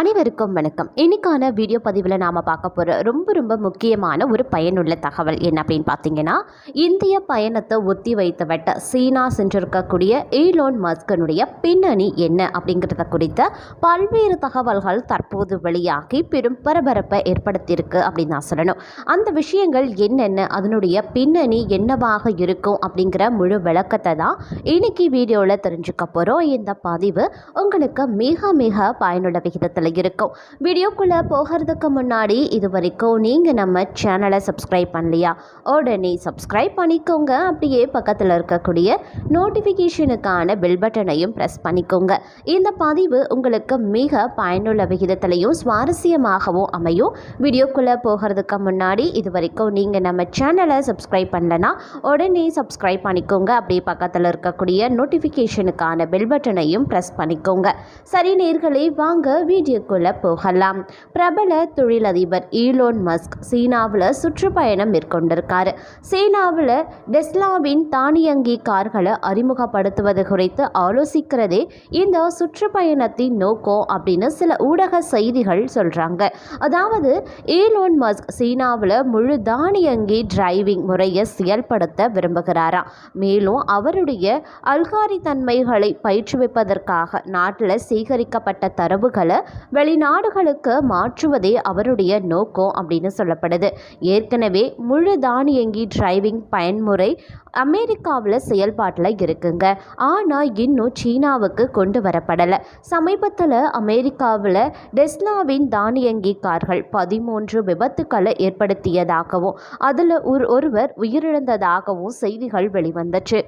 அனைவருக்கும் வணக்கம். இன்னைக்கான வீடியோ பதிவில் நாம் பார்க்க போகிற ரொம்ப ரொம்ப முக்கியமான ஒரு பயனுள்ள தகவல் என்ன அப்படின்னு பார்த்தீங்கன்னா இந்திய பயணத்தை ஒத்தி வைத்துவிட்ட சீனா சென்றிருக்கக்கூடிய ஈலோன் மஸ்கனுடைய பின்னணி என்ன அப்படிங்கிறத குறித்த பல்வேறு தகவல்கள் தற்போது வெளியாகி பெரும் பரபரப்பை ஏற்படுத்தியிருக்கு அப்படின்னு நான் சொல்லணும். அந்த விஷயங்கள் என்னென்ன அதனுடைய பின்னணி என்னவாக இருக்கும் அப்படிங்கிற முழு விளக்கத்தை தான் இன்னைக்கு வீடியோவில் தெரிஞ்சுக்க போகிறோம் இந்த பதிவு உங்களுக்கு மிக மிக பயனுள்ள விகிதத்தில் இருக்கும். வீடியோக்குள்ளே போகிறதுக்கு முன்னாடி இது வரைக்கும் நீங்கள் நம்ம சேனலை சப்ஸ்கிரைப் பண்ணலையா? உடனே சப்ஸ்கிரைப் பண்ணிக்கோங்க. அப்படியே பக்கத்தில் இருக்கக்கூடிய நோட்டிஃபிகேஷனுக்கான பெல் பட்டனையும் ப்ரெஸ் பண்ணிக்கோங்க. இந்த பதிவு உங்களுக்கு மிக பயனுள்ள விகிதத்திலையும் சுவாரஸ்யமாகவும் அமையும். வீடியோக்குள்ளே போகிறதுக்கு முன்னாடி இது வரைக்கும் நீங்கள் நம்ம சேனலை சப்ஸ்கிரைப் பண்ணலன்னா உடனே சப்ஸ்கிரைப் பண்ணிக்கோங்க. அப்படியே பக்கத்தில் இருக்கக்கூடிய நோட்டிஃபிகேஷனுக்கான பெல் பட்டனையும் ப்ரெஸ் பண்ணிக்கோங்க. சரி நேர்களே வாங்க வீடியோ வீடியோக்குள்ளே போகலாம். பிரபல தொழிலதிபர் ஈலோன் மஸ்க் சீனாவில் சுற்றுப்பயணம் மேற்கொண்டிருக்காரு. சீனாவில் டெஸ்லாவின் தானியங்கி கார்களை அறிமுகப்படுத்துவது குறித்து ஆலோசிக்கிறதே இந்த சுற்றுப்பயணத்தின் நோக்கம் அப்படின்னு சில ஊடக செய்திகள் சொல்கிறாங்க அதாவது ஈலோன் மஸ்க் சீனாவில் முழு தானியங்கி டிரைவிங் முறையை செயல்படுத்த விரும்புகிறாராம் மேலும் அவருடைய அல்காரி தன்மைகளை பயிற்றுவிப்பதற்காக நாட்டில் சேகரிக்கப்பட்ட தரவுகளை வெளிநாடுகளுக்கு மாற்றுவதே அவருடைய நோக்கம் அப்படின்னு சொல்லப்படுது. ஏற்கனவே முழு தானியங்கி டிரைவிங் பயன்முறை அமெரிக்காவில் செயல்பாட்டில் இருக்குங்க. ஆனால் இன்னும் சீனாவுக்கு கொண்டு வரப்படலை. சமீபத்தில் அமெரிக்காவில் டெஸ்லாவின் தானியங்கி கார்கள் பதிமூன்று விபத்துக்களை ஏற்படுத்தியதாகவும் அதில் ஒரு ஒருவர் உயிரிழந்ததாகவும் செய்திகள் வெளிவந்துச்சு.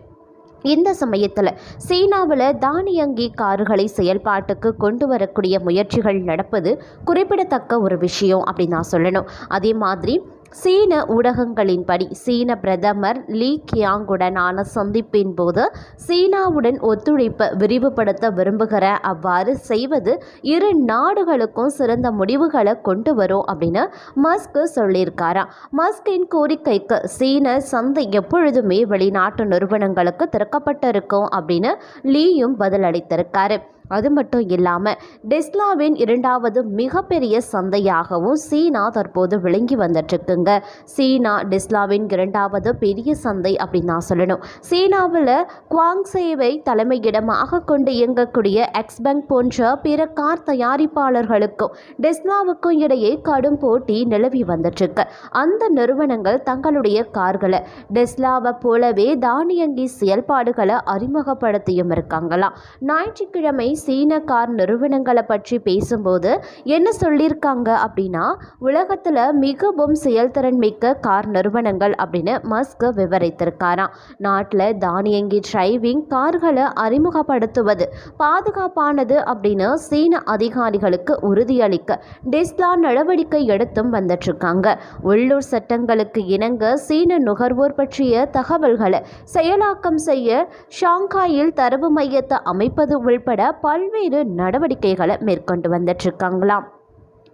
இந்த சமயத்தில் சீனாவில் தானியங்கி கார்களை செயல்பாட்டுக்கு கொண்டு வரக்கூடிய முயற்சிகள் நடப்பது குறிப்பிடத்தக்க ஒரு விஷயம் அப்படின்னு நான் சொல்லணும். அதே மாதிரி சீன ஊடகங்களின்படி சீன பிரதமர் லீ கியாங்குடனான சந்திப்பின் போது சீனாவுடன் ஒத்துழைப்பை விரிவுபடுத்த விரும்புகிற அவ்வாறு செய்வது இரு நாடுகளுக்கும் சிறந்த முடிவுகளை கொண்டு வரும் அப்படின்னு மஸ்க் சொல்லியிருக்காராம் மஸ்கின் கோரிக்கைக்கு சீன சந்தை எப்பொழுதுமே வெளிநாட்டு நிறுவனங்களுக்கு திறக்கப்பட்டிருக்கும் அப்படின்னு லீயும் பதிலளித்திருக்காரு. அது மட்டும் இல்லாமல் டெஸ்லாவின் இரண்டாவது மிகப்பெரிய சந்தையாகவும் சீனா தற்போது விளங்கி வந்துட்டுருக்குங்க சீனா டெஸ்லாவின் இரண்டாவது பெரிய சந்தை அப்படின்னு நான் சொல்லணும். சீனாவில் குவாங்சேவை தலைமையிடமாக கொண்டு இயங்கக்கூடிய எக்ஸ்பேங்க் போன்ற பிற கார் தயாரிப்பாளர்களுக்கும் டெஸ்லாவுக்கும் இடையே கடும் போட்டி நிலவி வந்துட்டுருக்கு. அந்த நிறுவனங்கள் தங்களுடைய கார்களை டெஸ்லாவை போலவே தானியங்கி செயல்பாடுகளை அறிமுகப்படுத்தியும் இருக்காங்களாம் ஞாயிற்றுக்கிழமை சீன கார் நிறுவனங்களை பற்றி பேசும்போது என்ன சொல்லியிருக்காங்க அப்படின்னா உலகத்தில் மிகவும் செயல்திறன் மிக்க கார் நிறுவனங்கள் அப்படின்னு மஸ்க் விவரித்திருக்காராம். நாட்டில் தானியங்கி டிரைவிங் கார்களை அறிமுகப்படுத்துவது பாதுகாப்பானது அப்படின்னு சீன அதிகாரிகளுக்கு உறுதியளிக்க டெஸ்லா நடவடிக்கை எடுத்தும் வந்துட்டுருக்காங்க உள்ளூர் சட்டங்களுக்கு இணங்க சீன நுகர்வோர் பற்றிய தகவல்களை செயலாக்கம் செய்ய ஷாங்காயில் தரவு மையத்தை அமைப்பது உள்பட பல்வேறு நடவடிக்கைகளை மேற்கொண்டு வந்துட்டுருக்காங்களாம்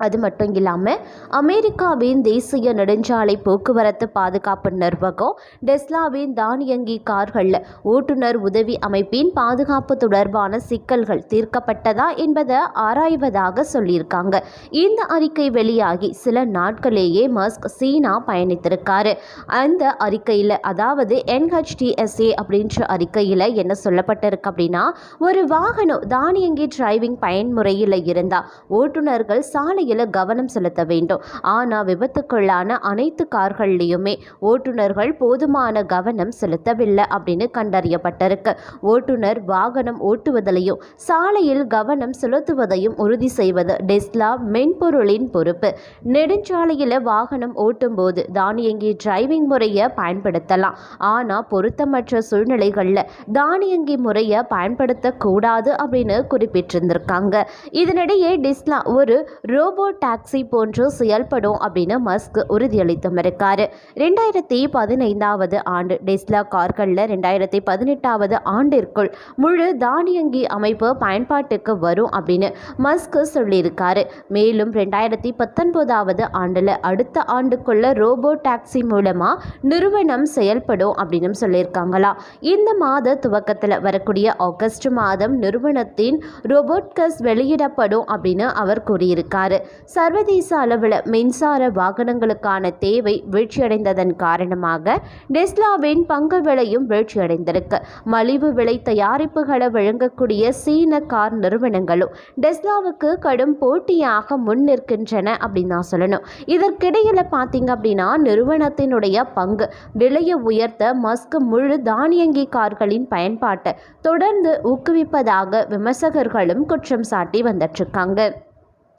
அது மட்டும் இல்லாமல் அமெரிக்காவின் தேசிய நெடுஞ்சாலை போக்குவரத்து பாதுகாப்பு நிர்வாகம் டெஸ்லாவின் தானியங்கி கார்களில் ஓட்டுநர் உதவி அமைப்பின் பாதுகாப்பு தொடர்பான சிக்கல்கள் தீர்க்கப்பட்டதா என்பதை ஆராய்வதாக சொல்லியிருக்காங்க. இந்த அறிக்கை வெளியாகி சில நாட்களேயே மஸ்க் சீனா பயணித்திருக்காரு. அந்த அறிக்கையில் அதாவது என்ஹெச்டிஎஸ்ஏ அப்படின்ற அறிக்கையில் என்ன சொல்லப்பட்டிருக்கு அப்படின்னா ஒரு வாகனம் தானியங்கி டிரைவிங் பயன்முறையில் இருந்தால் ஓட்டுநர்கள் சாலை சாலையில் கவனம் செலுத்த வேண்டும். ஆனால் விபத்துக்குள்ளான அனைத்து கார்கள்லையுமே ஓட்டுநர்கள் போதுமான கவனம் செலுத்தவில்லை அப்படின்னு கண்டறியப்பட்டிருக்கு. ஓட்டுநர் வாகனம் ஓட்டுவதிலையும் சாலையில் கவனம் செலுத்துவதையும் உறுதி செய்வது டெஸ்லா மென்பொருளின் பொறுப்பு. நெடுஞ்சாலையில் வாகனம் ஓட்டும்போது தானியங்கி டிரைவிங் முறையை பயன்படுத்தலாம். ஆனால் பொருத்தமற்ற சூழ்நிலைகளில் தானியங்கி முறையை பயன்படுத்தக்கூடாது அப்படின்னு குறிப்பிட்டிருந்திருக்காங்க. இதனிடையே டிஸ்லா ஒரு ரோபோ ரோபோ டாக்ஸி போன்று செயல்படும் அப்படின்னு மஸ்க் உறுதியளித்தும் இருக்காரு ரெண்டாயிரத்தி பதினைந்தாவது ஆண்டு டெஸ்லா கார்களில் ரெண்டாயிரத்தி பதினெட்டாவது ஆண்டிற்குள் முழு தானியங்கி அமைப்பு பயன்பாட்டுக்கு வரும் அப்படின்னு மஸ்க் சொல்லியிருக்காரு. மேலும் ரெண்டாயிரத்தி பத்தொன்பதாவது ஆண்டில் அடுத்த ஆண்டுக்குள்ள ரோபோ டாக்ஸி மூலமாக நிறுவனம் செயல்படும் அப்படின்னு சொல்லியிருக்காங்களா. இந்த மாத துவக்கத்தில் வரக்கூடிய ஆகஸ்ட் மாதம் நிறுவனத்தின் ரோபோட்கஸ் வெளியிடப்படும் அப்படின்னு அவர் கூறியிருக்காரு. சர்வதேச அளவில் மின்சார வாகனங்களுக்கான தேவை வீழ்ச்சியடைந்ததன் காரணமாக டெஸ்லாவின் பங்கு விலையும் வீழ்ச்சியடைந்திருக்கு. மலிவு விலை தயாரிப்புகளை வழங்கக்கூடிய சீன கார் நிறுவனங்களும் டெஸ்லாவுக்கு கடும் போட்டியாக முன் நிற்கின்றன அப்படின்னு தான் சொல்லணும். இதற்கிடையில் பார்த்தீங்க அப்படின்னா நிறுவனத்தினுடைய பங்கு விலையை உயர்த்த மஸ்க் முழு தானியங்கி கார்களின் பயன்பாட்டை தொடர்ந்து ஊக்குவிப்பதாக விமர்சகர்களும் குற்றம் சாட்டி வந்துட்டுருக்காங்க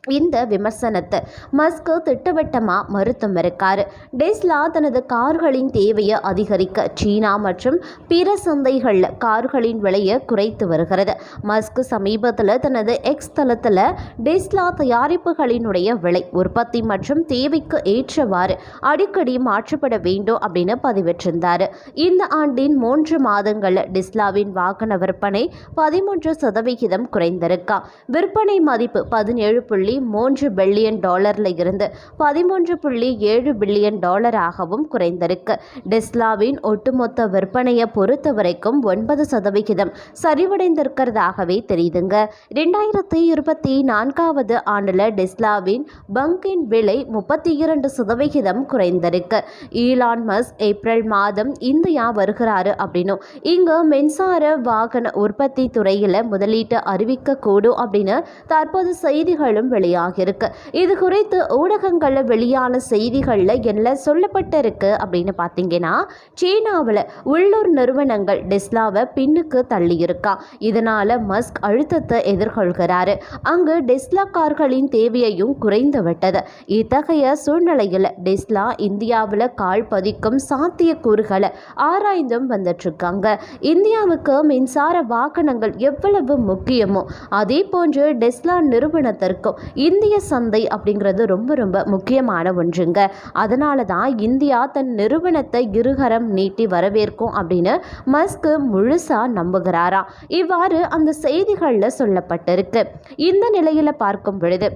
இந்த விமர்சனத்தை மஸ்க் திட்டவட்டமாக மறுத்தும் இருக்காரு. டெஸ்லா தனது கார்களின் தேவையை அதிகரிக்க சீனா மற்றும் பிற சந்தைகளில் கார்களின் விலையை குறைத்து வருகிறது. மஸ்க் சமீபத்தில் தனது எக்ஸ் தளத்தில் டெஸ்லா தயாரிப்புகளினுடைய விலை உற்பத்தி மற்றும் தேவைக்கு ஏற்றவாறு அடிக்கடி மாற்றப்பட வேண்டும் அப்படின்னு பதிவிட்டிருந்தார். இந்த ஆண்டின் மூன்று மாதங்களில் டெஸ்லாவின் வாகன விற்பனை பதிமூன்று சதவிகிதம் குறைந்திருக்கா. விற்பனை மதிப்பு பதினேழு புள்ளி மூன்று பில்லியன் டாலரில் இருந்து பதிமூன்று புள்ளி ஏழு பில்லியன் டாலராகவும் குறைந்திருக்கு. டெஸ்லாவின் ஒட்டுமொத்த விற்பனையை பொறுத்த வரைக்கும் ஒன்பது சதவிகிதம் சரிவடைந்திருக்கிறதாகவே தெரியுதுங்க. ரெண்டாயிரத்தி இருபத்தி நான்காவது ஆண்டில் டெஸ்லாவின் பங்கின் விலை முப்பத்தி இரண்டு சதவிகிதம் குறைந்திருக்கு. ஈலான் மஸ் ஏப்ரல் மாதம் இந்தியா வருகிறாரு அப்படின்னும் இங்கு மின்சார வாகன உற்பத்தி துறையில் முதலீட்டு அறிவிக்கக்கூடும் அப்படின்னு தற்போது செய்திகளும் வெளியாகியிருக்கு. இது குறித்து ஊடகங்களில் வெளியான செய்திகளில் என்ன சொல்லப்பட்டிருக்கு அப்படின்னு பார்த்தீங்கன்னா சீனாவில் உள்ளூர் நிறுவனங்கள் டெஸ்லாவை பின்னுக்கு தள்ளியிருக்கா. இதனால் மஸ்க் அழுத்தத்தை எதிர்கொள்கிறாரு. அங்கு டெஸ்லா கார்களின் தேவையையும் குறைந்து விட்டது இத்தகைய சூழ்நிலையில் டெஸ்லா இந்தியாவில் கால் பதிக்கும் சாத்தியக்கூறுகளை ஆராய்ந்தும் வந்துட்டுருக்காங்க. இந்தியாவுக்கு மின்சார வாகனங்கள் எவ்வளவு முக்கியமோ அதே போன்று டெஸ்லா நிறுவனத்திற்கும் இந்திய சந்தை அப்படிங்கிறது ரொம்ப ரொம்ப முக்கியமான ஒன்றுங்க. அதனால தான் இந்தியா தன் நிறுவனத்தை இருகரம் நீட்டி வரவேற்கும் அப்படின்னு மஸ்க் முழுசாக நம்புகிறாராம் இவ்வாறு அந்த செய்திகளில் சொல்லப்பட்டிருக்கு. இந்த நிலையில் பார்க்கும் பொழுது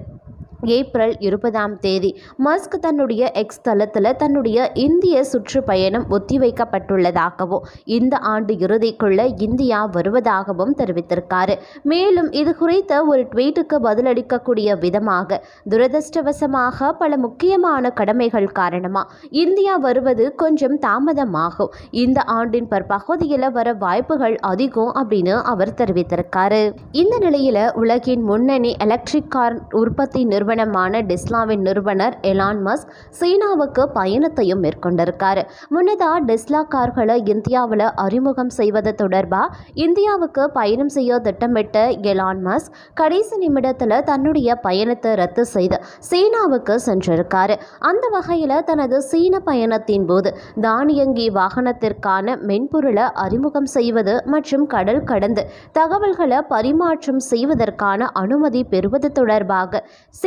ஏப்ரல் இருபதாம் தேதி. மஸ்க் தன்னுடைய எக்ஸ் தளத்தில் தன்னுடைய இந்திய சுற்றுப்பயணம் ஒத்திவைக்கப்பட்டுள்ளதாகவும் இந்த ஆண்டு இறுதிக்குள்ள இந்தியா வருவதாகவும் தெரிவித்திருக்காரு. மேலும் இது குறித்த ஒரு ட்வீட்டுக்கு பதிலளிக்கக்கூடிய விதமாக துரதிருஷ்டவசமாக பல முக்கியமான கடமைகள் காரணமாக இந்தியா வருவது கொஞ்சம் தாமதமாகும். இந்த ஆண்டின் பற்பகுதியில் வர வாய்ப்புகள் அதிகம் அப்படின்னு அவர் தெரிவித்திருக்காரு. இந்த நிலையில் உலகின் முன்னணி எலக்ட்ரிக் கார் உற்பத்தி நிறுவனம் நிறுவனமான டெஸ்லாவின் நிறுவனர் எலான் மஸ்க் சீனாவுக்கு பயணத்தையும் மேற்கொண்டிருக்காரு. முன்னதாக டெஸ்லா கார்களை இந்தியாவில் அறிமுகம் செய்வது தொடர்பாக இந்தியாவுக்கு பயணம் செய்ய திட்டமிட்ட எலான் மஸ்க் கடைசி நிமிடத்தில் தன்னுடைய பயணத்தை ரத்து செய்து சீனாவுக்கு சென்றிருக்காரு. அந்த வகையில் தனது சீன பயணத்தின் போது தானியங்கி வாகனத்திற்கான மென்பொருளை அறிமுகம் செய்வது மற்றும் கடல் கடந்து தகவல்களை பரிமாற்றம் செய்வதற்கான அனுமதி பெறுவது தொடர்பாக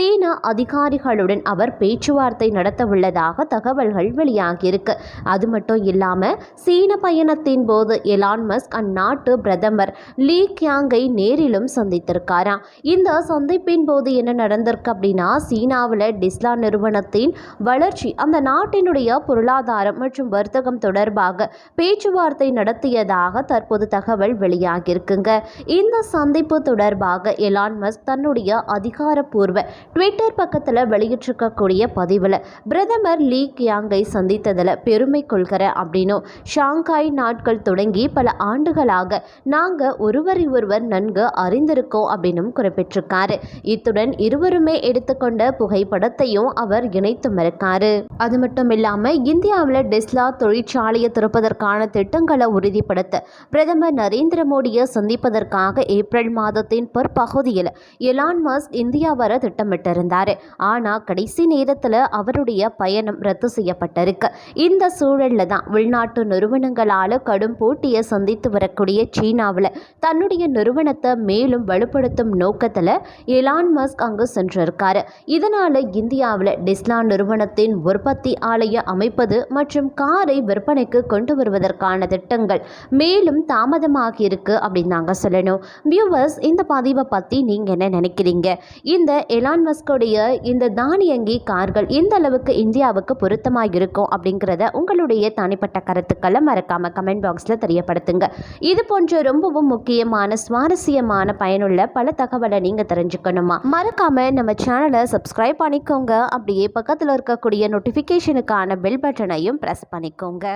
சீன அதிகாரிகளுடன் அவர் பேச்சுவார்த்தை நடத்தவுள்ளதாக தகவல்கள் வெளியாகியிருக்கு. அது மட்டும் இல்லாமல் சீன பயணத்தின் போது எலான் மஸ்க் அந்நாட்டு பிரதமர் லீ கியாங்கை நேரிலும் சந்தித்திருக்காராம். இந்த சந்திப்பின் போது என்ன நடந்திருக்கு அப்படின்னா சீனாவில் டிஸ்லா நிறுவனத்தின் வளர்ச்சி அந்த நாட்டினுடைய பொருளாதாரம் மற்றும் வர்த்தகம் தொடர்பாக பேச்சுவார்த்தை நடத்தியதாக தற்போது தகவல் வெளியாகியிருக்குங்க. இந்த சந்திப்பு தொடர்பாக எலான் மஸ்க் தன்னுடைய அதிகாரப்பூர்வ ட்விட்டர் பக்கத்தில் வெளியிட்டிருக்கக்கூடிய பதிவில் பிரதமர் லீ கியாங்கை சந்தித்ததில் பெருமை கொள்கிற அப்படின்னும் ஷாங்காய் நாட்கள் தொடங்கி பல ஆண்டுகளாக நாங்கள் ஒருவரை ஒருவர் நன்கு அறிந்திருக்கோம் அப்படின்னும் குறிப்பிட்டிருக்காரு. இத்துடன் இருவருமே எடுத்துக்கொண்ட புகைப்படத்தையும் அவர் இணைத்து மறுக்காரு. அது மட்டும் இல்லாமல் இந்தியாவில் டெஸ்லா தொழிற்சாலையை திறப்பதற்கான திட்டங்களை உறுதிப்படுத்த பிரதமர் நரேந்திர மோடியை சந்திப்பதற்காக ஏப்ரல் மாதத்தின் பிற்பகுதியில் எலான் மஸ்க் இந்தியா வர திட்டமிட்டு திட்டமிட்டிருந்தார் ஆனால் கடைசி நேரத்தில் அவருடைய பயணம் ரத்து செய்யப்பட்டிருக்கு. இந்த சூழலில் தான் உள்நாட்டு நிறுவனங்களால் கடும் போட்டியை சந்தித்து வரக்கூடிய சீனாவில் தன்னுடைய நிறுவனத்தை மேலும் வலுப்படுத்தும் நோக்கத்தில் எலான் மஸ்க் அங்கு சென்றிருக்காரு. இதனால் இந்தியாவில் டெஸ்லா நிறுவனத்தின் உற்பத்தி ஆலைய அமைப்பது மற்றும் காரை விற்பனைக்கு கொண்டு வருவதற்கான திட்டங்கள் மேலும் தாமதமாகி இருக்கு அப்படின்னு நாங்கள் சொல்லணும். வியூவர்ஸ் இந்த பதிவை பற்றி நீங்கள் என்ன நினைக்கிறீங்க? இந்த எலான் மஸ்க் மஸ்கோடைய இந்த தானியங்கி கார்கள் எந்த அளவுக்கு இந்தியாவுக்கு பொருத்தமாக இருக்கும் அப்படிங்கிறத உங்களுடைய தனிப்பட்ட கருத்துக்களை மறக்காமல் கமெண்ட் பாக்ஸில் தெரியப்படுத்துங்க. இது போன்ற ரொம்பவும் முக்கியமான சுவாரஸ்யமான பயனுள்ள பல தகவலை நீங்கள் தெரிஞ்சுக்கணுமா? மறக்காம நம்ம சேனலை சப்ஸ்கிரைப் பண்ணிக்கோங்க. அப்படியே பக்கத்தில் இருக்கக்கூடிய நோட்டிஃபிகேஷனுக்கான பெல் பட்டனையும் ப்ரெஸ் பண்ணிக்கோங்க.